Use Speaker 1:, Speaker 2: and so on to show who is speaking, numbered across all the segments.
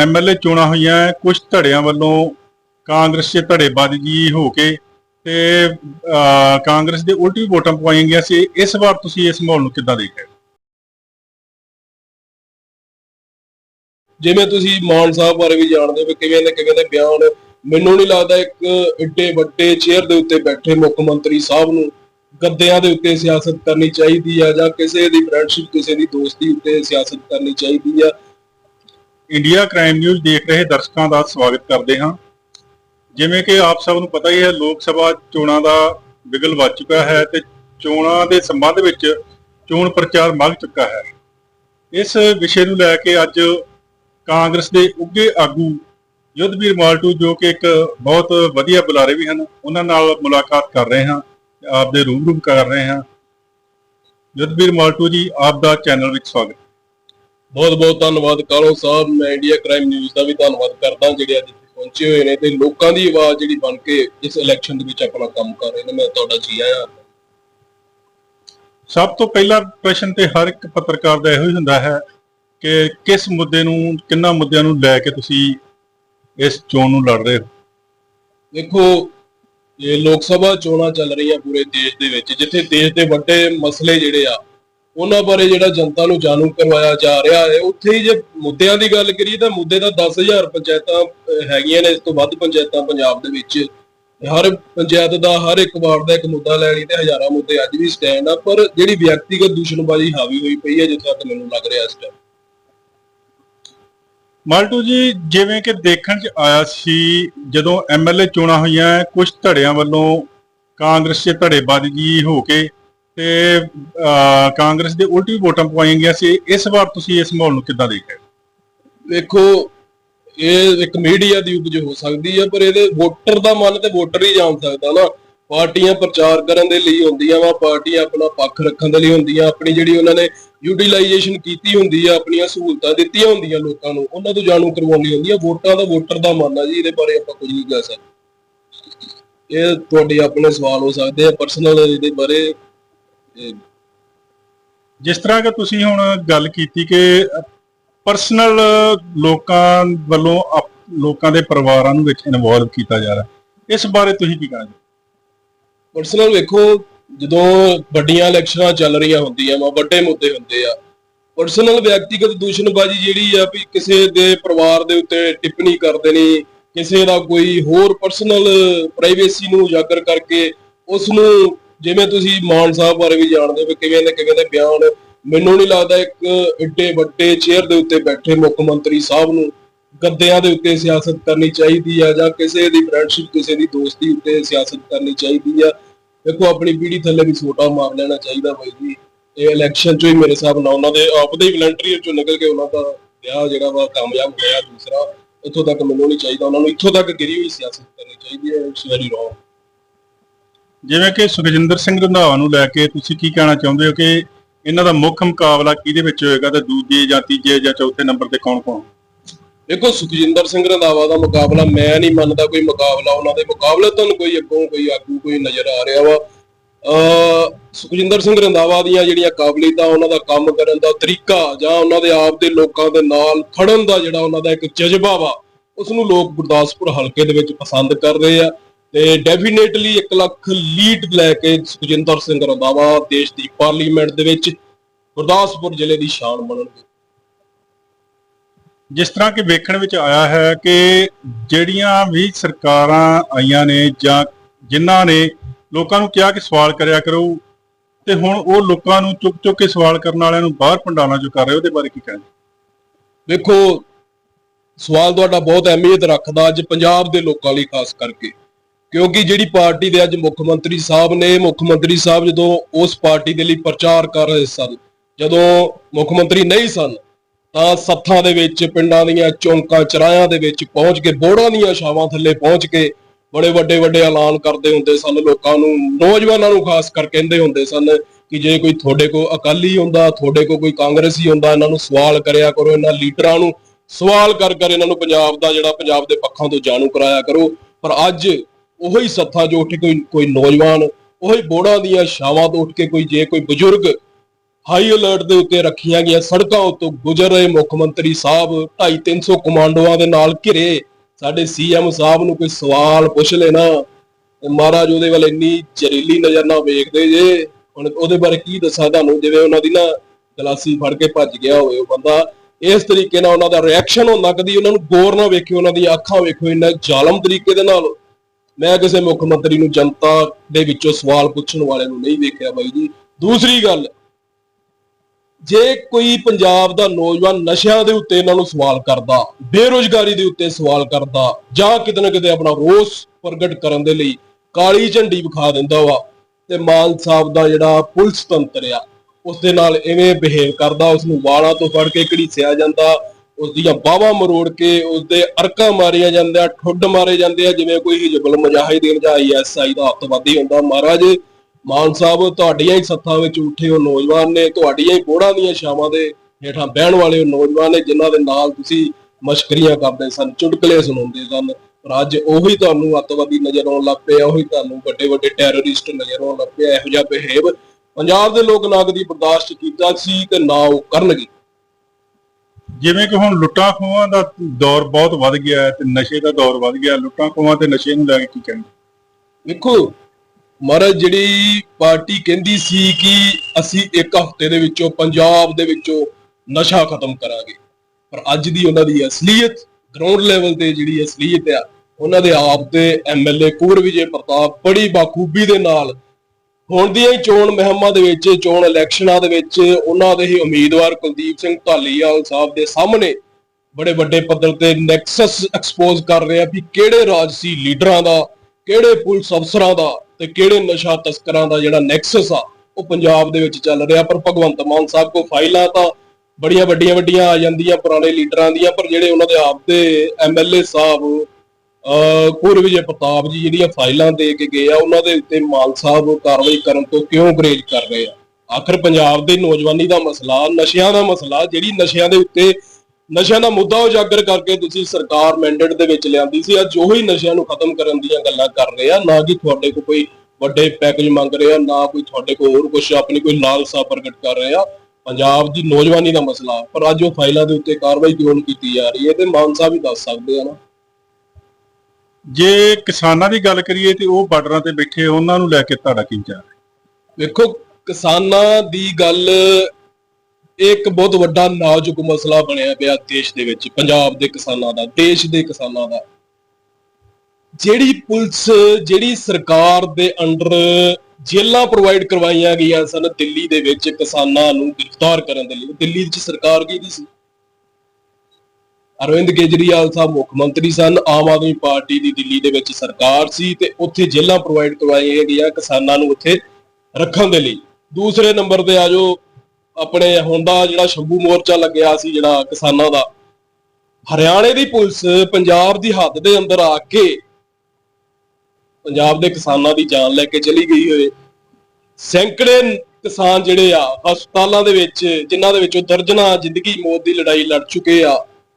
Speaker 1: MLA ਚੋਣਾਂ ਹੋਈਆਂ ਕੁਝ ਧੜਿਆਂ ਵੱਲੋਂ ਕਾਂਗਰਸ 'ਚ ਧੜੇਬਾਜ਼ੀ ਹੋ ਕੇ ਤੇ ਕਾਂਗਰਸ ਦੇ ਉਲਟੀ ਵੋਟਾਂ ਪਵਾਈਆਂ ਗਈਆਂ ਸੀ। ਇਸ ਵਾਰ ਤੁਸੀਂ ਇਸ ਮਾਹੌਲ ਨੂੰ ਕਿੱਦਾਂ ਦੇਖਿਆ
Speaker 2: ਜਿਵੇਂ ਤੁਸੀਂ ਮਾਨ ਸਾਹਿਬ ਬਾਰੇ ਵੀ ਜਾਣਦੇ ਹੋ ਕਿਵੇਂ ਦੇ ਕਿਵੇਂ ਦੇ ਬਿਆਨ ਮੈਨੂੰ ਨਹੀਂ ਲੱਗਦਾ ਇੱਕ ਏਡੇ ਵੱਡੇ ਚੇਅਰ ਦੇ ਉੱਤੇ ਬੈਠੇ ਮੁੱਖ ਮੰਤਰੀ ਸਾਹਿਬ ਨੂੰ ਗੱਦਿਆਂ ਦੇ ਉੱਤੇ ਸਿਆਸਤ ਕਰਨੀ ਚਾਹੀਦੀ ਆ ਜਾਂ ਕਿਸੇ ਦੀ ਫਰੈਂਡਸ਼ਿਪ ਕਿਸੇ ਦੀ ਦੋਸਤੀ ਉੱਤੇ ਸਿਆਸਤ ਕਰਨੀ ਚਾਹੀਦੀ ਆ।
Speaker 1: ਇੰਡੀਆ ਕ੍ਰਾਈਮ ਨਿਊਜ਼ ਦੇਖ ਰਹੇ ਦਰਸ਼ਕਾਂ ਦਾ ਸਵਾਗਤ ਕਰਦੇ ਹਾਂ। ਜਿਵੇਂ ਕਿ ਆਪ ਸਭ ਨੂੰ ਪਤਾ ਹੀ ਹੈ, ਲੋਕ ਸਭਾ ਚੋਣਾਂ ਦਾ ਬਿਗਲ ਵੱਜ ਚੁੱਕਾ ਹੈ ਤੇ ਚੋਣਾਂ ਦੇ ਸੰਬੰਧ ਵਿੱਚ ਚੋਣ ਪ੍ਰਚਾਰ ਮੱਗ ਚੁੱਕਾ ਹੈ। ਇਸ ਵਿਸ਼ੇ ਨੂੰ ਲੈ ਕੇ ਅੱਜ ਕਾਂਗਰਸ ਦੇ ਉੱਗੇ ਆਗੂ ਯੁੱਧਵੀਰ ਮਾਲਟੂ, ਜੋ ਕਿ ਇੱਕ ਬਹੁਤ ਵਧੀਆ ਬੁਲਾਰੇ ਵੀ ਹਨ, ਉਹਨਾਂ ਨਾਲ ਮੁਲਾਕਾਤ ਕਰ ਰਹੇ ਹਾਂ ਤੇ ਆਪ ਦੇ ਰੂਬਰੂ ਕਰ ਰਹੇ ਹਾਂ। ਯੁੱਧਵੀਰ ਮਾਲਟੂ ਜੀ, ਆਪ ਦਾ ਚੈਨਲ ਵਿੱਚ ਸਵਾਗਤ।
Speaker 2: ਬਹੁਤ ਬਹੁਤ ਧੰਨਵਾਦ ਕਾਲੋ ਸਾਹਿਬ ਮੈਂ ਇੰਡੀਆ ਕ੍ਰਾਈਮ ਨਿਊਜ਼ ਦਾ ਵੀ ਧੰਨਵਾਦ ਕਰਦਾ ਜਿਹੜੇ ਅੱਜ ਇੱਥੇ ਪਹੁੰਚੇ ਹੋਏ ਨੇ ਤੇ ਲੋਕਾਂ ਦੀ ਆਵਾਜ਼ ਜਿਹੜੀ ਬਣ ਕੇ ਇਸ ਇਲੈਕਸ਼ਨ ਦੇ ਵਿੱਚ ਆਪਣਾ ਕੰਮ ਕਰ ਰਹੇ ਨੇ ਮੈਂ ਤੁਹਾਡਾ ਜੀ ਆਇਆਂ
Speaker 1: ਸਭ ਤੋਂ ਪਹਿਲਾ ਪ੍ਰਸ਼ਨ ਤੇ ਹਰ ਇੱਕ ਪੱਤਰਕਾਰ ਦਾ ਇਹੋ ਹੀ ਹੁੰਦਾ ਹੈ ਕਿ ਕਿਸ ਮੁੱਦੇ ਨੂੰ ਕਿੰਨਾ ਮੁੱਦਿਆਂ ਨੂੰ ਲੈ ਕੇ ਤੁਸੀਂ ਇਸ ਚੋਣ ਨੂੰ ਲੜ ਰਹੇ ਹੋ?
Speaker 2: ਦੇਖੋ ਇਹ ਲੋਕ ਸਭਾ ਚੋਣਾਂ ਚੱਲ ਰਹੀਆਂ ਪੂਰੇ ਦੇਸ਼ ਦੇ ਵਿੱਚ ਜਿੱਥੇ ਦੇਸ਼ ਦੇ ਵੱਡੇ ਮਸਲੇ ਜਿਹੜੇ ਆ ਉਹਨਾਂ ਬਾਰੇ ਜਿਹੜਾ ਜਨਤਾ ਨੂੰ ਜਾਣੂ ਕਰਵਾਇਆ ਜਾ ਰਿਹਾ ਹੈ, ਉੱਥੇ ਹੀ ਜੇ ਮੁੱਦਿਆਂ ਦੀ ਗੱਲ ਕਰੀਏ ਤਾਂ ਮੁੱਦੇ ਤਾਂ 10000 ਪੰਚਾਇਤਾਂ ਹੈਗੀਆਂ ਨੇ, ਇਸ ਤੋਂ ਵੱਧ ਪੰਚਾਇਤਾਂ ਪੰਜਾਬ ਦੇ ਵਿੱਚ। ਹਰ ਪੰਚਾਇਤ ਦਾ ਹਰ ਇੱਕ ਵਾਰਡ ਦਾ ਇੱਕ ਮੁੱਦਾ ਲੈਣੀ ਤੇ ਹਜ਼ਾਰਾਂ ਮੁੱਦੇ ਅੱਜ ਵੀ ਸਟੈਂਡ ਆ, ਪਰ ਜਿਹੜੀ ਵਿਅਕਤੀਗਤ ਦੁਸ਼ਮਣਬਾਜ਼ੀ ਹਾਵੀ ਹੋਈ ਪਈ ਹੈ ਜਿੱਥੇ ਤੱਕ ਮੈਨੂੰ ਲੱਗ ਰਿਹਾ ਇਸ ਟਾਈਮ
Speaker 1: ਮਾਲਟੂ ਜੀ, ਜਿਵੇਂ ਕਿ ਦੇਖਣ 'ਚ ਆਇਆ ਸੀ, ਜਦੋਂ ਐਮਐਲਏ ਚੋਣਾਂ ਹੋਈਆਂ ਕੁਝ ਧੜਿਆਂ ਵੱਲੋਂ ਕਾਂਗਰਸ 'ਚ ਧੜੇਬਾਜ਼ੀ ਹੋ ਕੇ ਤੇ ਕਾਂਗਰਸ ਦੇ ਉਲਟੀ ਵੋਟਾਂ ਪਵਾਈਆਂ ਗਈਆਂ ਸੀ। ਇਸ ਵਾਰ ਤੁਸੀਂ ਇਸ ਮਾਹੌਲ ਨੂੰ ਕਿੱਦਾਂ ਦੇਖਿਆ
Speaker 2: ਵੇਖੋ ਇਹ ਇੱਕ ਮੀਡੀਆ ਦੀ ਉਪਜ ਹੋ ਸਕਦੀ ਹੈ ਪਰ ਇਹਦੇ ਵੋਟਰ ਦਾ ਮਨ ਤੇ ਵੋਟਰ ਹੀ ਜਾਣ ਸਕਦਾ ਨਾ। ਪਾਰਟੀਆਂ ਪ੍ਰਚਾਰ ਕਰਨ ਦੇ ਲਈ ਹੁੰਦੀਆਂ ਵਾ, ਪਾਰਟੀਆਂ ਆਪਣਾ ਪੱਖ ਰੱਖਣ ਦੇ ਲਈ ਹੁੰਦੀਆਂ। ਆਪਣੀ ਜਿਹੜੀ ਉਹਨਾਂ ਨੇ ਯੂਟਿਲਾਈਜੇਸ਼ਨ ਕੀਤੀ ਹੁੰਦੀ ਆ, ਆਪਣੀਆਂ ਸਹੂਲਤਾਂ ਦਿੱਤੀਆਂ ਹੁੰਦੀਆਂ ਲੋਕਾਂ ਨੂੰ, ਉਹਨਾਂ ਤੋਂ ਜਾਣੂ ਕਰਵਾਉਣੀ ਹੁੰਦੀ ਆ। ਵੋਟਾਂ ਦਾ ਵੋਟਰ ਦਾ ਮਨ ਆ ਜੀ, ਇਹਦੇ ਬਾਰੇ ਆਪਾਂ ਕੁਝ ਨਹੀਂ ਕਹਿ ਸਕਦੇ। ਇਹ ਤੁਹਾਡੇ ਆਪਣੇ ਸਵਾਲ ਹੋ ਸਕਦੇ ਆ ਪਰਸਨਲ ਇਹਦੇ ਬਾਰੇ
Speaker 1: ਜਿਸ ਤਰ੍ਹਾਂ ਕਿ ਤੁਸੀਂ ਹੁਣ ਗੱਲ ਕੀਤੀ ਕਿ ਪਰਸਨਲ ਲੋਕਾਂ ਵੱਲੋਂ ਲੋਕਾਂ ਦੇ ਪਰਿਵਾਰਾਂ ਨੂੰ ਵਿੱਚ ਇਨਵੋਲਵ ਕੀਤਾ ਜਾ ਰਿਹਾ ਇਸ ਬਾਰੇ ਤੁਸੀਂ ਕੀ ਚਾਹੋਗੇ?
Speaker 2: ਪਰਸਨਲ ਵੇਖੋ ਜਦੋਂ ਵੱਡੀਆਂ ਇਲੈਕਸ਼ਨਾਂ ਚੱਲ ਰਹੀਆਂ ਹੁੰਦੀਆਂ ਵਾ ਵੱਡੇ ਮੁੱਦੇ ਹੁੰਦੇ ਆ ਪਰਸਨਲ ਵਿਅਕਤੀਗਤ ਦੂਸ਼ਣਬਾਜ਼ੀ ਜਿਹੜੀ ਆ ਵੀ ਕਿਸੇ ਦੇ ਪਰਿਵਾਰ ਦੇ ਉੱਤੇ ਟਿੱਪਣੀ ਕਰਦੇ ਨੇ ਕਿਸੇ ਦਾ ਕੋਈ ਹੋਰ ਪਰਸਨਲ ਪ੍ਰਾਈਵੇਸੀ ਨੂੰ ਉਜਾਗਰ ਕਰਕੇ ਉਸ ਨੂੰ ਜਿਵੇਂ ਤੁਸੀਂ ਮਾਨ ਸਾਹਿਬ ਬਾਰੇ ਵੀ ਜਾਣਦੇ ਹੋ ਕਿਵੇਂ ਦੇ ਕਿਵੇਂ ਦੇ ਬਿਆਨ ਮੈਨੂੰ ਨਹੀਂ ਲੱਗਦਾ ਇੱਕ ਏਡੇ ਵੱਡੇ ਚੇਅਰ ਦੇ ਉੱਤੇ ਬੈਠੇ ਮੁੱਖ ਮੰਤਰੀ ਸਾਹਿਬ ਨੂੰ ਗੱਦਿਆਂ ਦੇ ਉੱਤੇ ਸਿਆਸਤ ਕਰਨੀ ਚਾਹੀਦੀ ਆ ਜਾਂ ਕਿਸੇ ਦੀ ਫਰੈਂਡਸ਼ਿਪ ਕਿਸੇ ਦੀ ਦੋਸਤੀ ਉੱਤੇ ਸਿਆਸਤ ਕਰਨੀ ਚਾਹੀਦੀ ਆ। ਦੇਖੋ, ਆਪਣੀ ਪੀੜੀ ਥੱਲੇ ਵੀ ਛੋਟਾ ਮਾਰ ਲੈਣਾ ਚਾਹੀਦਾ ਬਾਈ ਜੀ। ਇਹ ਇਲੈਕਸ਼ਨ ਚੋਂ ਹੀ ਮੇਰੇ ਹਿਸਾਬ ਨਾਲ ਉਹਨਾਂ ਦੇ ਆਪਦੇ ਹੀ ਵਲੰਟੀਅਰ ਚੋਂ ਨਿਕਲ ਕੇ ਉਹਨਾਂ ਦਾ ਵਿਆਹ ਜਿਹੜਾ ਵਾ ਕਾਮਯਾਬ ਹੋਇਆ ਦੂਸਰਾ। ਇੱਥੋਂ ਤੱਕ ਮੈਨੂੰ ਨਹੀਂ ਚਾਹੀਦਾ। ਉਹਨਾਂ ਨੂੰ ਇੱਥੋਂ ਤੱਕ ਗਿਰੀ ਹੋਈ ਸਿਆਸਤ ਕਰਨੀ ਚਾਹੀਦੀ ਹੈ। ਇਟਸ ਵੈਰੀ ਰੋਂਗ
Speaker 1: ਜਿਵੇਂ ਕਿ ਸੁਖਜਿੰਦਰ ਸਿੰਘ ਰੰਧਾਵਾ ਨੂੰ ਲੈ ਕੇ ਤੁਸੀਂ ਕੀ ਕਹਿਣਾ ਚਾਹੁੰਦੇ ਹੋ ਕਿ ਇਹਨਾਂ ਦਾ ਮੁੱਖ ਮੁਕਾਬਲਾ ਕਿਹਦੇ ਵਿੱਚ ਹੋਏਗਾ ਤੇ ਦੂਜੇ ਜਾਂ ਤੀਜੇ ਜਾਂ ਚੌਥੇ ਨੰਬਰ ਤੇ ਕੌਣ ਕੌਣ?
Speaker 2: ਦੇਖੋ, ਸੁਖਜਿੰਦਰ ਸਿੰਘ ਰੰਧਾਵਾ ਦਾ ਮੁਕਾਬਲਾ ਮੈਂ ਨਹੀਂ ਮੰਨਦਾ ਕੋਈ ਮੁਕਾਬਲਾ ਉਹਨਾਂ ਦੇ ਮੁਕਾਬਲੇ ਤੋਂ ਕੋਈ ਅੱਗੋਂ ਕੋਈ ਆਗੂ ਕੋਈ ਨਜ਼ਰ ਆ ਰਿਹਾ ਵਾ। ਅ ਸੁਖਜਿੰਦਰ ਸਿੰਘ ਰੰਧਾਵਾ ਦੀਆਂ ਜਿਹੜੀਆਂ ਕਾਬਲੀਅਤਾਂ, ਉਹਨਾਂ ਦਾ ਕੰਮ ਕਰਨ ਦਾ ਤਰੀਕਾ ਜਾਂ ਉਹਨਾਂ ਦੇ ਆਪ ਦੇ ਲੋਕਾਂ ਦੇ ਨਾਲ ਖੜਨ ਦਾ ਜਿਹੜਾ ਉਹਨਾਂ ਦਾ ਇੱਕ ਜਜ਼ਬਾ ਵਾ ਉਸ ਨੂੰ ਲੋਕ ਗੁਰਦਾਸਪੁਰ ਹਲਕੇ ਦੇ ਵਿੱਚ ਪਸੰਦ ਕਰਦੇ ਆ। ਤੇ ਡੈਫੀਨੇਟਲੀ 1 ਲੱਖ ਲੀਡ ਲੈ ਕੇ ਸੁਖਜਿੰਦਰ ਸਿੰਘ ਰੰਧਾਵਾ ਦੇਸ਼ ਦੀ ਪਾਰਲੀਮੈਂਟ ਦੇ ਵਿੱਚ ਗੁਰਦਾਸਪੁਰ ਜ਼ਿਲ੍ਹੇ ਦੀ ਸ਼ਾਨ ਬਣਨਗੇ।
Speaker 1: ਜਿਸ ਤਰ੍ਹਾਂ ਕਿ ਵੇਖਣ ਵਿੱਚ ਆਇਆ ਹੈ ਕਿ ਜਿਹੜੀਆਂ ਵੀ ਸਰਕਾਰਾਂ ਆਈਆਂ ਨੇ ਜਾਂ ਜਿਨ੍ਹਾਂ ਨੇ ਲੋਕਾਂ ਨੂੰ ਕਿਹਾ ਕਿ ਸਵਾਲ ਕਰਿਆ ਕਰੋ ਤੇ ਹੁਣ ਉਹ ਲੋਕਾਂ ਨੂੰ ਚੁੱਕ ਚੁੱਕ ਕੇ ਸਵਾਲ ਕਰਨ ਵਾਲਿਆਂ ਨੂੰ ਬਾਹਰ ਪੰਡਾਲਾਂ ਜੋ ਕਰ ਰਹੇ ਉਹਦੇ ਬਾਰੇ ਕੀ ਕਹਿਣਾ?
Speaker 2: ਦੇਖੋ ਸਵਾਲ ਤੁਹਾਡਾ ਬਹੁਤ ਅਹਿਮੀਅਤ ਰੱਖਦਾ ਅੱਜ ਪੰਜਾਬ ਦੇ ਲੋਕਾਂ ਲਈ ਖਾਸ ਕਰਕੇ। ਕਿਉਂਕਿ ਜਿਹੜੀ ਪਾਰਟੀ ਦੇ ਅੱਜ ਮੁੱਖ ਮੰਤਰੀ ਸਾਹਿਬ ਨੇ, ਮੁੱਖ ਮੰਤਰੀ ਸਾਹਿਬ ਜਦੋਂ ਉਸ ਪਾਰਟੀ ਦੇ ਲਈ ਪ੍ਰਚਾਰ ਕਰ ਰਹੇ ਸਨ, ਜਦੋਂ ਮੁੱਖ ਮੰਤਰੀ ਨਹੀਂ ਸਨ, ਤਾਂ ਸੱਥਾਂ ਦੇ ਵਿੱਚ, ਪਿੰਡਾਂ ਦੀਆਂ ਚੌਂਕਾਂ, ਚਰਾਇਆਂ ਦੇ ਵਿੱਚ ਪਹੁੰਚ ਕੇ, ਬੋੜਾਂ ਦੀਆਂ ਛਾਵਾਂ ਥੱਲੇ ਪਹੁੰਚ ਕੇ ਬੜੇ ਵੱਡੇ ਵੱਡੇ ਐਲਾਨ ਕਰਦੇ ਹੁੰਦੇ ਸਨ, ਲੋਕਾਂ ਨੂੰ, ਨੌਜਵਾਨਾਂ ਨੂੰ ਖਾਸ ਕਰ ਕਹਿੰਦੇ ਹੁੰਦੇ ਸਨ ਕਿ ਜੇ ਕੋਈ ਤੁਹਾਡੇ ਕੋ ਅਕਾਲੀ ਹੁੰਦਾ, ਤੁਹਾਡੇ ਕੋ ਕੋਈ ਕਾਂਗਰਸੀ ਹੁੰਦਾ, ਇਹਨਾਂ ਨੂੰ ਸਵਾਲ ਕਰਿਆ ਕਰੋ, ਇਹਨਾਂ ਲੀਡਰਾਂ ਨੂੰ ਸਵਾਲ ਕਰ ਕਰ ਇਹਨਾਂ ਨੂੰ ਪੰਜਾਬ ਦਾ ਜਿਹੜਾ ਪੰਜਾਬ ਦੇ ਪੱਖਾਂ ਤੋਂ ਜਾਣੂ ਕਰਾਇਆ ਕਰੋ। ਪਰ ਅੱਜ ਉਹੀ ਸੱਥਾ ਜੋ ਉੱਠ ਕੇ ਕੋਈ ਕੋਈ ਨੌਜਵਾਨ, ਉਹੀ ਬੋੜਾਂ ਦੀਆਂ ਛਾਵਾਂ ਤੋਂ ਉੱਠ ਕੇ ਕੋਈ ਜੇ ਕੋਈ ਬਜ਼ੁਰਗ ਹਾਈ ਅਲਰਟ ਦੇ ਉੱਤੇ ਰੱਖੀਆਂ ਗਈਆਂ ਸੜਕਾਂ ਉੱਤੋਂ ਗੁਜ਼ਰ ਰਹੇ ਮੁੱਖ ਮੰਤਰੀ ਸਾਹਿਬ 250 ਕਮਾਂਡੋਆਂ ਦੇ ਨਾਲ ਘਿਰੇ। ਸਾਡੇ ਸੀਐਮ ਸਾਹਿਬ ਨੂੰ ਕੋਈ ਸਵਾਲ ਪੁੱਛ ਲੈਣਾ। ਤੇ ਮਹਾਰਾਜ ਉਹਦੇ ਵੱਲ ਇੰਨੀ ਜ਼ਹਿਰੀਲੀ ਨਜ਼ਰ ਨਾਲ ਵੇਖਦੇ ਜੇ। ਹੁਣ ਉਹਦੇ ਬਾਰੇ ਕੀ ਦੱਸਾਂ ਤੁਹਾਨੂੰ? ਜਿਵੇਂ ਉਹਨਾਂ ਦੀ ਨਾ ਗਲਾਸੀ ਫੜ ਕੇ ਭੱਜ ਗਿਆ ਹੋਵੇ ਉਹ ਬੰਦਾ। ਇਸ ਤਰੀਕੇ ਨਾਲ ਉਹਨਾਂ ਦਾ ਰਿਐਕਸ਼ਨ ਹੁੰਦਾ ਕਦੀ ਉਹਨਾਂ ਨੂੰ ਗੌਰ ਨਾਲ ਵੇਖਿਓ, ਉਹਨਾਂ ਦੀਆਂ ਅੱਖਾਂ ਵੇਖੋ ਇੰਨਾ ਜ਼ਾਲਮ ਤਰੀਕੇ ਦੇ ਨਾਲ। ਮੈਂ ਕਿਸੇ ਮੁੱਖ ਮੰਤਰੀ ਨੂੰ ਜਨਤਾ ਦੇ ਵਿੱਚੋਂ ਸਵਾਲ ਪੁੱਛਣ ਵਾਲੇ ਨੂੰ ਨਹੀਂ ਵੇਖਿਆ ਬਾਈ ਜੀ। ਦੂਸਰੀ ਗੱਲ, ਜੇ ਕੋਈ ਪੰਜਾਬ ਦਾ ਨੌਜਵਾਨ ਨਸ਼ਿਆਂ ਦੇ ਉੱਤੇ ਇਹਨਾਂ ਨੂੰ ਸਵਾਲ ਕਰਦਾ, ਬੇਰੋਜ਼ਗਾਰੀ ਦੇ ਉੱਤੇ ਸਵਾਲ ਕਰਦਾ, ਜਾਂ ਕਿਤੇ ਨਾ ਕਿਤੇ ਆਪਣਾ ਰੋਸ ਪ੍ਰਗਟ ਕਰਨ ਦੇ ਲਈ ਕਾਲੀ ਝੰਡੀ ਵਿਖਾ ਦਿੰਦਾ ਵਾ, ਤੇ ਮਾਨ ਸਾਹਿਬ ਦਾ ਜਿਹੜਾ ਪੁਲਿਸ ਤੰਤਰ ਆ ਉਸ ਦੇ ਨਾਲ ਇਵੇਂ ਬਿਹੇਵ ਕਰਦਾ ਉਸ ਨੂੰ ਵਾਲਾਂ ਤੋਂ ਫੜ ਕੇ ਘੜੀਸਿਆ ਜਾਂਦਾ ਉਸ ਦੀਆਂ ਬਾਹਾਂ ਮਰੋੜ ਕੇ ਉਸ ਦੇ ਅਰਕਾਂ ਮਾਰੀਆਂ ਜਾਂਦੀਆਂ, ਠੁੱਡ ਮਾਰੇ ਜਾਂਦੇ ਆ, ਜਿਵੇਂ ਕੋਈ ਹਿਜਬੁਲ ਮੁਜਾਹਿਦੀਨ ਜਾਂ ਆਈਐਸਆਈ ਦਾ ਅੱਤਵਾਦੀ ਹੁੰਦਾ। ਮਹਾਰਾਜ, ਮਾਨ ਸਾਹਿਬ, ਤੁਹਾਡੀਆਂ ਹੀ ਸੱਥਾਂ ਵਿੱਚ ਉੱਠੇ ਹੋ ਨੌਜਵਾਨ ਨੇ, ਤੁਹਾਡੀਆਂ ਹੀ ਬੋੜਾਂ ਦੀਆਂ ਛਾਵਾਂ ਦੇ ਹੇਠਾਂ ਬਹਿਣ ਵਾਲੇ ਉਹ ਨੌਜਵਾਨ ਨੇ, ਜਿਨ੍ਹਾਂ ਦੇ ਨਾਲ ਤੁਸੀਂ ਮਸ਼ਕਰੀਆਂ ਕਰਦੇ ਸਨ, ਚੁਟਕਲੇ ਸੁਣਾਉਂਦੇ ਸਨ। ਪਰ ਅੱਜ ਉਹੀ ਤੁਹਾਨੂੰ ਅੱਤਵਾਦੀ ਨਜ਼ਰ ਆਉਣ ਲੱਗ ਪਏ ਉਹੀ ਤੁਹਾਨੂੰ ਵੱਡੇ ਵੱਡੇ ਟੈਰਰਿਸਟ ਨਜ਼ਰ ਆਉਣ ਲੱਗ ਪਿਆ, ਇਹੋ ਜਿਹਾ ਬਿਹੇਵ ਪੰਜਾਬ ਦੇ ਲੋਕ ਨਾ ਬਰਦਾਸ਼ਤ ਕੀਤਾ ਸੀ ਤੇ ਨਾ ਉਹ ਕਰਨਗੇ।
Speaker 1: ਜਿਵੇਂ ਕਿ ਹੁਣ ਲੁੱਟਾਂ ਖੋਹਾਂ ਦਾ ਦੌਰ ਬਹੁਤ ਵੱਧ ਗਿਆ ਹੈ ਤੇ ਨਸ਼ੇ ਦਾ ਦੌਰ ਵੱਧ ਗਿਆ, ਲੁੱਟਾਂ ਖੋਹਾਂ ਤੇ ਨਸ਼ੇ ਨੂੰ ਲੈ ਕੇ ਕੀ ਕਹਿੰਦੇ
Speaker 2: ਵੇਖੋ ਮਹਾਰਾਜ ਜਿਹੜੀ ਪਾਰਟੀ ਕਹਿੰਦੀ ਸੀ ਕਿ ਅਸੀਂ ਇੱਕ ਹਫ਼ਤੇ ਦੇ ਵਿੱਚੋਂ ਪੰਜਾਬ ਦੇ ਵਿੱਚੋਂ ਨਸ਼ਾ ਖਤਮ ਕਰਾਂਗੇ, ਪਰ ਅੱਜ ਦੀ ਉਹਨਾਂ ਦੀ ਅਸਲੀਅਤ ਗਰਾਊਂਡ ਲੈਵਲ ਤੇ ਜਿਹੜੀ ਅਸਲੀਅਤ ਆ, ਉਹਨਾਂ ਦੇ ਆਪ ਦੇ ਐਮਐਲਏ ਕੁਰ ਵਿਜੇ ਪ੍ਰਤਾਪ ਬੜੀ ਬਾਖੂਬੀ ਦੇ ਨਾਲ ਹੁਣ ਦੀਆਂ ਚੋਣ ਮਹਿਮਾਂ ਦੇ ਵਿੱਚ, ਚੋਣ ਇਲੈਕਸ਼ਨਾਂ ਦੇ ਵਿੱਚ ਉਹਨਾਂ ਦੇ ਹੀ ਉਮੀਦਵਾਰ ਕੁਲਦੀਪ ਸਿੰਘ ਢਾਲੀਵਾਲ ਸਾਹਿਬ ਦੇ ਸਾਹਮਣੇ ਬੜੇ ਵੱਡੇ ਪੱਧਰ ਤੇ ਨੈਕਸਸ ਐਕਸਪੋਜ਼ ਕਰ ਰਹੇ ਆ ਵੀ ਕਿਹੜੇ ਰਾਜਸੀ ਲੀਡਰਾਂ ਦਾ, ਕਿਹੜੇ ਪੁਲਿਸ ਅਫਸਰਾਂ ਦਾ ਤੇ ਕਿਹੜੇ ਨਸ਼ਾ ਤਸਕਰਾਂ ਦਾ ਜਿਹੜਾ ਨੈਕਸਸ ਆ, ਉਹ ਪੰਜਾਬ ਦੇ ਵਿੱਚ ਚੱਲ ਰਿਹਾ। ਪਰ ਭਗਵੰਤ ਮਾਨ ਸਾਹਿਬ ਕੋ ਫਾਈਲਾਂ ਤਾਂ ਬੜੀਆਂ ਵੱਡੀਆਂ ਵੱਡੀਆਂ ਆ ਜਾਂਦੀਆਂ ਪੁਰਾਣੇ ਲੀਡਰਾਂ ਦੀਆਂ, ਪਰ ਜਿਹੜੇ ਉਹਨਾਂ ਦੇ ਆਪ ਦੇ ਐਮਐਲਏ ਸਾਹਿਬ ਅਹ ਕੁਰ ਵਿਜੇ ਪ੍ਰਤਾਪ ਜੀ ਜਿਹੜੀਆਂ ਫਾਈਲਾਂ ਦੇ ਕੇ ਗਏ ਆ, ਉਹਨਾਂ ਦੇ ਉੱਤੇ ਮਾਨ ਸਾਹਿਬ ਕਾਰਵਾਈ ਕਰਨ ਤੋਂ ਕਿਉਂ ਗਰੇਜ ਕਰ ਰਹੇ ਆ? ਆਖਰ ਪੰਜਾਬ ਦੇ ਨੌਜਵਾਨੀ ਦਾ ਮਸਲਾ, ਨਸ਼ਿਆਂ ਦਾ ਮਸਲਾ, ਜਿਹੜੀ ਨਸ਼ਿਆਂ ਦੇ ਉੱਤੇ ਨਸ਼ਿਆਂ ਦਾ ਮੁੱਦਾ ਉਜਾਗਰ ਕਰਕੇ ਤੁਸੀਂ ਸਰਕਾਰ ਮੈਂਡੇਟ ਦੇ ਵਿੱਚ ਲਿਆਂਦੀ ਸੀ, ਅੱਜ ਉਹੀ ਨਸ਼ਿਆਂ ਨੂੰ ਖਤਮ ਕਰਨ ਦੀਆਂ ਗੱਲਾਂ ਕਰ ਰਹੇ ਆ, ਨਾ ਕਿ ਤੁਹਾਡੇ ਕੋਲ ਕੋਈ ਵੱਡੇ ਪੈਕੇਜ ਮੰਗ ਰਹੇ ਆ, ਨਾ ਕੋਈ ਤੁਹਾਡੇ ਕੋਲ ਹੋਰ ਕੁਝ ਆਪਣੀ ਕੋਈ ਲਾਲਸਾ ਪ੍ਰਗਟ ਕਰ ਰਹੇ ਆ। ਪੰਜਾਬ ਦੀ ਨੌਜਵਾਨੀ ਦਾ ਮਸਲਾ, ਪਰ ਅੱਜ ਉਹ ਫਾਈਲਾਂ ਦੇ ਉੱਤੇ ਕਾਰਵਾਈ ਕਿਉਂ ਨਹੀਂ ਕੀਤੀ ਜਾ ਰਹੀ ਹੈ ਤੇ ਮਾਨ ਸਾਹਿਬ ਹੀ ਦੱਸ ਸਕਦੇ ਆ ਨਾ।
Speaker 1: ਜੇ ਕਿਸਾਨਾਂ ਦੀ ਗੱਲ ਕਰੀਏ ਤੇ ਉਹ ਬਾਰਡਰਾਂ ਤੇ ਬੈਠੇ, ਉਹਨਾਂ ਨੂੰ ਲੈ ਕੇ ਤੁਹਾਡਾ ਕੀ ਵਿਚਾਰ ਹੈ?
Speaker 2: ਵੇਖੋ ਕਿਸਾਨਾਂ ਦੀ ਗੱਲ ਇੱਕ ਬਹੁਤ ਵੱਡਾ ਨਾਜ਼ੁਕ ਮਸਲਾ ਬਣਿਆ ਪਿਆ ਦੇਸ਼ ਦੇ ਵਿੱਚ, ਪੰਜਾਬ ਦੇ ਕਿਸਾਨਾਂ ਦਾ, ਦੇਸ਼ ਦੇ ਕਿਸਾਨਾਂ ਦਾ। ਜਿਹੜੀ ਪੁਲਿਸ, ਜਿਹੜੀ ਸਰਕਾਰ ਦੇ ਅੰਡਰ ਜੇਲਾਂ ਪ੍ਰੋਵਾਈਡ ਕਰਵਾਈਆਂ ਗਈਆਂ ਸਨ ਦਿੱਲੀ ਦੇ ਵਿੱਚ ਕਿਸਾਨਾਂ ਨੂੰ ਗ੍ਰਿਫਤਾਰ ਕਰਨ ਦੇ ਲਈ, ਦਿੱਲੀ ਵਿੱਚ ਸਰਕਾਰ ਕਿਹਦੀ ਸੀ? ਅਰਵਿੰਦ ਕੇਜਰੀਵਾਲ ਸਾਹਿਬ ਮੁੱਖ ਮੰਤਰੀ ਸਨ। ਆਮ ਆਦਮੀ ਪਾਰਟੀ ਦੀ ਦਿੱਲੀ ਦੇ ਵਿੱਚ ਸਰਕਾਰ ਸੀ ਤੇ ਉੱਥੇ ਜੇਲਾਂ ਪ੍ਰੋਵਾਈਡ ਕਰਵਾਈਆਂ ਗਈਆਂ ਕਿਸਾਨਾਂ ਨੂੰ ਉੱਥੇ ਰੱਖਣ ਦੇ ਲਈ। ਦੂਸਰੇ ਨੰਬਰ ਤੇ ਆਜੋ ਆਪਣੇ ਹੁਣ ਦਾ ਜਿਹੜਾ ਸ਼ੰਭੂ ਮੋਰਚਾ ਲੱਗਿਆ ਸੀ ਜਿਹੜਾ ਕਿਸਾਨਾਂ ਦਾ। ਹਰਿਆਣੇ ਦੀ ਪੁਲਿਸ ਪੰਜਾਬ ਦੀ ਹੱਦ ਦੇ ਅੰਦਰ ਆ ਕੇ ਪੰਜਾਬ ਦੇ ਕਿਸਾਨਾਂ ਦੀ ਜਾਨ ਲੈ ਕੇ ਚਲੀ ਗਈ ਹੋਏ ਸੈਂਕੜੇ ਕਿਸਾਨ ਜਿਹੜੇ ਆ, ਹਸਪਤਾਲਾਂ ਦੇ ਵਿੱਚ, ਜਿਨ੍ਹਾਂ ਦੇ ਵਿੱਚੋਂ ਦਰਜਨਾਂ ਜ਼ਿੰਦਗੀ ਮੌਤ ਦੀ ਲੜਾਈ ਲੜ ਚੁੱਕੇ ਆ।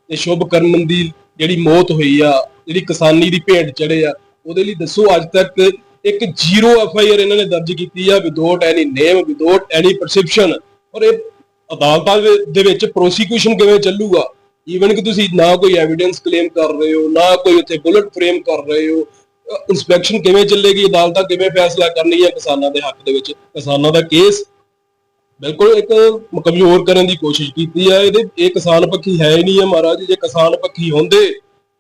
Speaker 2: ਤੇ ਸ਼ੁਭ ਕਰਮ ਦੀ ਜਿਹੜੀ ਮੌਤ ਹੋਈ ਆ, ਜਿਹੜੀ ਕਿਸਾਨੀ ਦੀ ਭੇਡ ਚੜੇ ਆ, ਉਹਦੇ ਲਈ ਦੱਸੋ ਅੱਜ ਤੱਕ ਇੱਕ ਜ਼ੀਰੋ ਐਫ ਆਈ ਆਰ ਇਹਨਾਂ ਨੇ ਦਰਜ ਕੀਤੀ ਆ without any name without any perception, ਔਰ ਇਹ ਅਦਾਲਤਾਂ ਦੇ ਵਿੱਚ ਪ੍ਰੋਸੀਕਿਊਸ਼ਨ ਕਿਵੇਂ ਚੱਲੂਗਾ? ਈਵਨ ਕਿ ਤੁਸੀਂ ਨਾ ਕੋਈ ਐਵੀਡੈਂਸ ਕਲੇਮ ਕਰ ਰਹੇ ਹੋ, ਨਾ ਕੋਈ ਉੱਥੇ ਬੁਲਟ ਫਰੇਮ ਕਰ ਰਹੇ ਹੋ ਇਨਸਪੈਕਸ਼ਨ ਕਿਵੇਂ ਚੱਲੇਗੀ, ਅਦਾਲਤਾਂ ਕਿਵੇਂ ਫੈਸਲਾ ਕਰਨਗੀਆਂ ਕਿਸਾਨਾਂ ਦੇ ਹੱਕ ਦੇ ਵਿੱਚ? ਕਿਸਾਨਾਂ ਦਾ ਕੇਸ ਬਿਲਕੁਲ ਇੱਕ ਕਮਜ਼ੋਰ ਕਰਨ ਦੀ ਕੋਸ਼ਿਸ਼ ਕੀਤੀ ਹੈ। ਇਹਦੇ ਇਹ ਕਿਸਾਨ ਪੱਖੀ ਹੈ ਹੀ ਨਹੀਂ ਹੈ ਮਹਾਰਾਜ। ਜੇ ਕਿਸਾਨ ਪੱਖੀ ਹੁੰਦੇ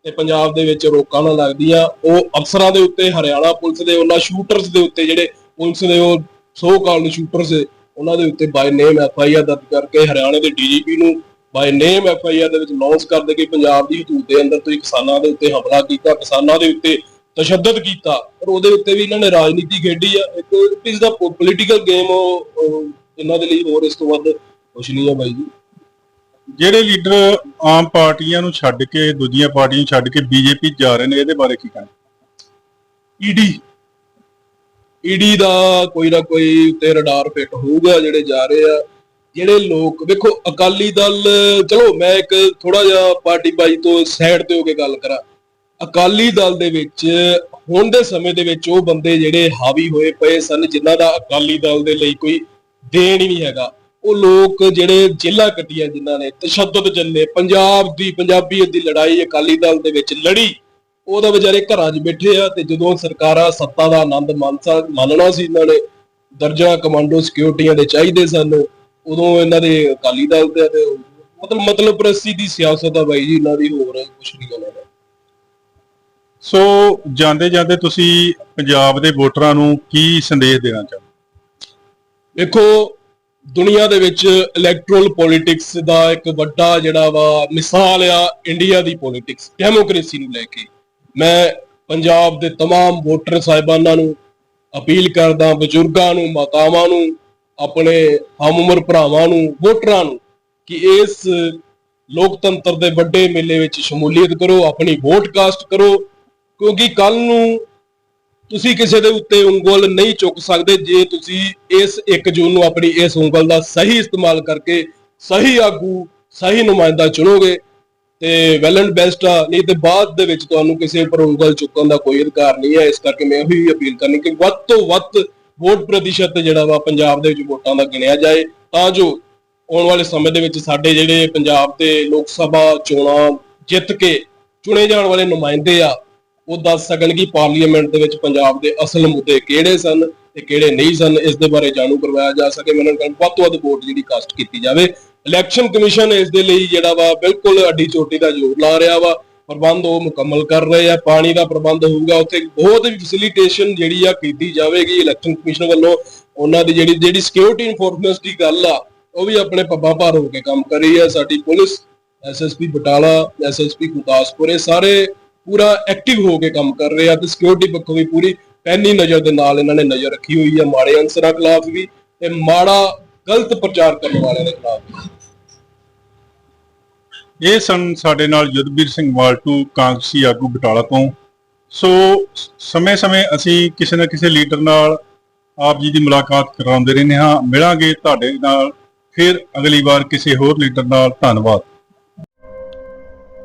Speaker 2: ਤੇ ਪੰਜਾਬ ਦੇ ਵਿੱਚ ਰੋਕਾਂ ਨਾ ਲੱਗਦੀਆਂ। ਉਹ ਅਫਸਰਾਂ ਦੇ ਉੱਤੇ, ਹਰਿਆਣਾ ਪੁਲਿਸ ਦੇ, ਉਹਨਾਂ ਸ਼ੂਟਰਸ ਦੇ ਉੱਤੇ ਜਿਹੜੇ ਪੁਲਿਸ ਦੇ, ਉਹ ਸੋ ਕਾਲਡ ਸ਼ੂਟਰਸ ਉਹਨਾਂ ਦੇ ਉੱਤੇ ਬਾਈ ਨੇਮ ਐਫ ਆਈ ਆਰ ਦਰਜ ਕਰਕੇ ਹਰਿਆਣੇ ਦੇ ਡੀਜੀਪੀ ਨੂੰ ਬਾਈ ਨੇਮ ਐਫ ਆਈ ਆਰ ਦੇ ਵਿੱਚ ਅਨਾਉਂਸ ਕਰ ਦੇ ਕੇ ਪੰਜਾਬ ਦੀ ਹਦੂਦ ਦੇ ਅੰਦਰ ਤੁਸੀਂ ਕਿਸਾਨਾਂ ਦੇ ਉੱਤੇ ਹਮਲਾ ਕੀਤਾ, ਕਿਸਾਨਾਂ ਦੇ ਉੱਤੇ ਤਸ਼ੱਦਦ ਕੀਤਾ। ਪਰ ਉਹਦੇ ਉੱਤੇ ਵੀ ਇਹਨਾਂ ਨੇ ਰਾਜਨੀਤੀ ਖੇਡੀ ਆ। ਇੱਕ ਇਟ ਦਾ ਪੋਲੀਟੀਕਲ ਗੇਮ ਉਹ ਇਹਨਾਂ ਦੇ ਲਈ ਹੋਰ ਇਸ ਤੋਂ ਵੱਧ ਕੁਝ ਨਹੀਂ ਹੈ ਬਾਈ ਜੀ।
Speaker 1: ਜਿਹੜੇ ਲੀਡਰ ਆਮ ਪਾਰਟੀਆਂ ਨੂੰ ਛੱਡ ਕੇ ਦੂਜੀਆਂ ਪਾਰਟੀਆਂ ਨੂੰ ਛੱਡ ਕੇ ਬੀਜੇਪੀ ਜਾ ਰਹੇ ਨੇ ਇਹਦੇ ਬਾਰੇ ਕੀ ਕਹਿੰਦੇ
Speaker 2: ਈਡੀ ਈਡੀ ਦਾ ਕੋਈ ਨਾ ਕੋਈ ਉੱਤੇ ਰਡਾਰ ਫਿੱਟ ਹੋਊਗਾ ਜਿਹੜੇ ਜਾ ਰਹੇ ਆ। ਜਿਹੜੇ ਲੋਕ ਵੇਖੋ ਅਕਾਲੀ ਦਲ ਚਲੋ ਮੈਂ ਇੱਕ ਥੋੜਾ ਜਿਹਾ ਪਾਰਟੀ ਬਾਈ ਤੋਂ ਸਾਈਡ ਤੇ ਹੋ ਕੇ ਗੱਲ ਕਰਾਂ। ਅਕਾਲੀ ਦਲ ਦੇ ਵਿੱਚ ਹੁਣ ਦੇ ਸਮੇਂ ਦੇ ਵਿੱਚ ਉਹ ਬੰਦੇ ਜਿਹੜੇ ਹਾਵੀ ਹੋਏ ਪਏ ਸਨ ਜਿਨ੍ਹਾਂ ਦਾ ਅਕਾਲੀ ਦਲ ਦੇ ਲਈ ਕੋਈ ਦੇਣ ਹੀ ਨਹੀਂ ਹੈਗਾ। ਉਹ ਲੋਕ ਜਿਹੜੇ ਜੇਲਾਂ ਕੱਟੀਆਂ ਜਿਨ੍ਹਾਂ ਨੇ, ਤਸ਼ੱਦਦ ਚੱਲੇ ਪੰਜਾਬ ਦੀ, ਪੰਜਾਬੀਅਤ ਦੀ ਲੜਾਈ ਅਕਾਲੀ ਦਲ ਦੇ ਵਿੱਚ ਲੜੀ। ਉਹਦਾ ਵਿਚਾਰੇ ਘਰਾਂ 'ਚ ਬੈਠੇ ਆ ਤੇ ਜਦੋਂ ਸਰਕਾਰਾਂ ਸੱਤਾ ਦਾ ਆਨੰਦ ਮਾਨਸਾ ਮੰਨਣਾ ਸੀ ਇਹਨਾਂ ਨੇ, ਦਰਜਾ ਕਮਾਂਡੋ ਸਿਕਿਉਰਟੀਆਂ ਦੇ ਚਾਹੀਦੇ ਸਨ ਉਦੋਂ ਇਹਨਾਂ ਦੇ ਅਕਾਲੀ ਦਲ ਦੇ ਮਤਲਬ ਮਤਲਬ ਪ੍ਰਸਤੀ ਦੀ ਸਿਆਸਤ ਆ ਬਾਈ ਜੀ, ਇਹਨਾਂ ਦੀ ਹੋਰ ਕੁਛ ਨਹੀਂ ਗੱਲ ਹੈ
Speaker 1: ਸੋ ਜਾਂਦੇ ਜਾਂਦੇ ਤੁਸੀਂ ਪੰਜਾਬ ਦੇ ਵੋਟਰਾਂ ਨੂੰ ਕੀ ਸੰਦੇਸ਼ ਦੇਣਾ ਚਾਹੋਗੇ?
Speaker 2: ਵੇਖੋ ਦੁਨੀਆ ਦੇ ਵਿੱਚ ਇਲੈਕਟਰਲ ਪੋਲਿਟਿਕਸ ਦਾ ਇੱਕ ਵੱਡਾ ਜਿਹੜਾ ਵਾ ਮਿਸਾਲ ਆ ਇੰਡੀਆ ਦੀ ਪੋਲਿਟਿਕਸ ਡੈਮੋਕ੍ਰੇਸੀ ਨੂੰ ਲੈ ਕੇ ਮੈਂ ਪੰਜਾਬ ਦੇ तमाम ਵੋਟਰ ਸਾਹਿਬਾਨਾਂ ਨੂੰ ਅਪੀਲ ਕਰਦਾ ਬਜ਼ੁਰਗਾਂ ਨੂੰ ਮਾਤਾਵਾਂ ਨੂੰ ਆਪਣੇ ਹਮਉਮਰ ਭਰਾਵਾਂ ਨੂੰ ਵੋਟਰਾਂ ਨੂੰ ਕਿ ਇਸ ਲੋਕਤੰਤਰ ਦੇ ਵੱਡੇ ਮੇਲੇ ਵਿੱਚ ਸ਼ਮੂਲੀਅਤ ਕਰੋ ਆਪਣੀ ਵੋਟ ਕਾਸਟ ਕਰੋ ਕਿਉਂਕਿ ਕੱਲ ਨੂੰ ਤੁਸੀਂ ਕਿਸੇ ਦੇ ਉੱਤੇ ਉਂਗਲ ਨਹੀਂ ਚੁੱਕ ਸਕਦੇ ਜੇ ਤੁਸੀਂ ਇਸ 1 ਜੂਨ ਨੂੰ ਆਪਣੀ ਇਸ ਉਂਗਲ ਦਾ ਸਹੀ ਇਸਤੇਮਾਲ ਕਰਕੇ ਸਹੀ ਆਗੂ, ਸਹੀ ਨੁਮਾਇੰਦਾ ਚੁਣੋਗੇ ਤੇ ਵੈਲ ਐਂਡ ਬੈਸਟ ਆ, ਨਹੀਂ ਤੇ ਬਾਅਦ ਦੇ ਵਿੱਚ ਤੁਹਾਨੂੰ ਕਿਸੇ ਉੱਪਰ ਉਂਗਲ ਚੁੱਕਣ ਦਾ ਕੋਈ ਅਧਿਕਾਰ ਨਹੀਂ ਹੈ। ਇਸ ਕਰਕੇ ਮੈਂ ਉਹੀ ਅਪੀਲ ਕਰਨੀ ਕਿ ਵੱਧ ਤੋਂ ਵੱਧ ਵੋਟ ਪ੍ਰਤੀਸ਼ਤ ਜਿਹੜਾ ਵਾ ਪੰਜਾਬ ਦੇ ਵਿੱਚ ਵੋਟਾਂ ਦਾ ਗਿਣਿਆ ਜਾਏ। ਤਾਂ ਜੋ ਆਉਣ ਵਾਲੇ ਸਮੇਂ ਦੇ ਵਿੱਚ ਸਾਡੇ ਜਿਹੜੇ ਪੰਜਾਬ ਦੇ ਲੋਕ ਸਭਾ ਚੋਣਾਂ ਜਿੱਤ ਕੇ ਚੁਣੇ ਜਾਣ ਵਾਲੇ ਨੁਮਾਇੰਦੇ ਆ ਉਹ ਦੱਸ ਸਕਣ ਕਿ ਪਾਰਲੀਮੈਂਟ ਦੇ ਵਿੱਚ ਪੰਜਾਬ ਦੇ ਅਸਲ ਮੁੱਦੇ ਕਿਹੜੇ ਸਨ ਤੇ ਕਿਹੜੇ ਨਹੀਂ ਸਨ, ਇਸ ਦੇ ਬਾਰੇ ਜਾਣੂ ਕਰਵਾਇਆ ਜਾ ਸਕੇ। ਮੈਨੂੰ ਕਹਿੰਦਾ ਵੱਧ ਤੋਂ ਵੱਧ ਵੋਟ ਜਿਹੜੀ ਕਾਸਟ ਕੀਤੀ ਜਾਵੇ। ਇਲੈਕਸ਼ਨ ਕਮਿਸ਼ਨ ਇਸ ਦੇ ਲਈ ਜਿਹੜਾ ਵਾ ਬਿਲਕੁਲ ਅੱਡੀ ਚੋਟੀ ਦਾ ਜ਼ੋਰ ਲਾ ਰਿਹਾ ਵਾ। ਪ੍ਰਬੰਧ ਉਹ ਮੁਕੰਮਲ ਕਰ ਰਹੇ ਆ, ਪਾਣੀ ਦਾ ਪ੍ਰਬੰਧ ਹੋਊਗਾ। ਉੱਥੇ ਬਹੁਤ ਹੀ ਫੈਸਿਲਿਟੇਸ਼ਨ ਜਿਹੜੀ ਆ ਕੀਤੀ ਜਾਵੇਗੀ ਇਲੈਕਸ਼ਨ ਕਮਿਸ਼ਨ ਵੱਲੋਂ। ਉਹਨਾਂ ਦੀ ਜਿਹੜੀ ਜਿਹੜੀ ਸਿਕਿਉਰਿਟੀ ਇਨਫੋਰਸਮੈਂਟ ਦੀ ਗੱਲ ਆ, ਉਹ ਵੀ ਆਪਣੇ ਪੱਬਾਂ ਭਾਰ ਹੋ ਕੇ ਕੰਮ ਕਰ ਰਹੀ ਹੈ ਸਾਡੀ police SSP Batala SSP Gurdaspur, ਇਹ ਸਾਰੇ ਪੂਰਾ ਐਕਟਿਵ ਹੋ ਕੇ ਕੰਮ ਕਰ ਰਹੇ ਆ। ਤੇ ਸਿਕਿਉਰਿਟੀ ਪੱਖੋਂ ਵੀ ਪੂਰੀ ਪੈਨੀ ਨਜ਼ਰ ਦੇ ਨਾਲ ਇਹਨਾਂ ਨੇ ਨਜ਼ਰ ਰੱਖੀ ਹੋਈ ਆ, ਮਾੜੇ ਅਨਸਰਾਂ ਖਿਲਾਫ ਵੀ ਤੇ ਮਾੜਾ ਗਲਤ ਪ੍ਰਚਾਰ ਕਰਨ ਵਾਲਿਆਂ ਦੇ ਖਿਲਾਫ
Speaker 1: ਇਹ ਸਨ ਸਾਡੇ ਨਾਲ ਯੁੱਧਵੀਰ ਸਿੰਘ ਵਾਲਟੂ, ਕਾਂਗਰਸੀ ਆਗੂ ਬਟਾਲਾ ਤੋਂ। ਸੋ, ਸਮੇਂ-ਸਮੇਂ ਅਸੀਂ ਕਿਸੇ ਨਾ ਕਿਸੇ ਲੀਡਰ ਨਾਲ ਆਪ ਜੀ ਦੀ ਮੁਲਾਕਾਤ ਕਰਾਉਂਦੇ ਰਹਿੰਦੇ ਹਾਂ। ਮਿਲਾਂਗੇ ਤੁਹਾਡੇ ਨਾਲ। ਫਿਰ ਅਗਲੀ ਵਾਰ ਕਿਸੇ ਹੋਰ ਲੀਡਰ ਨਾਲ। ਧੰਨਵਾਦ।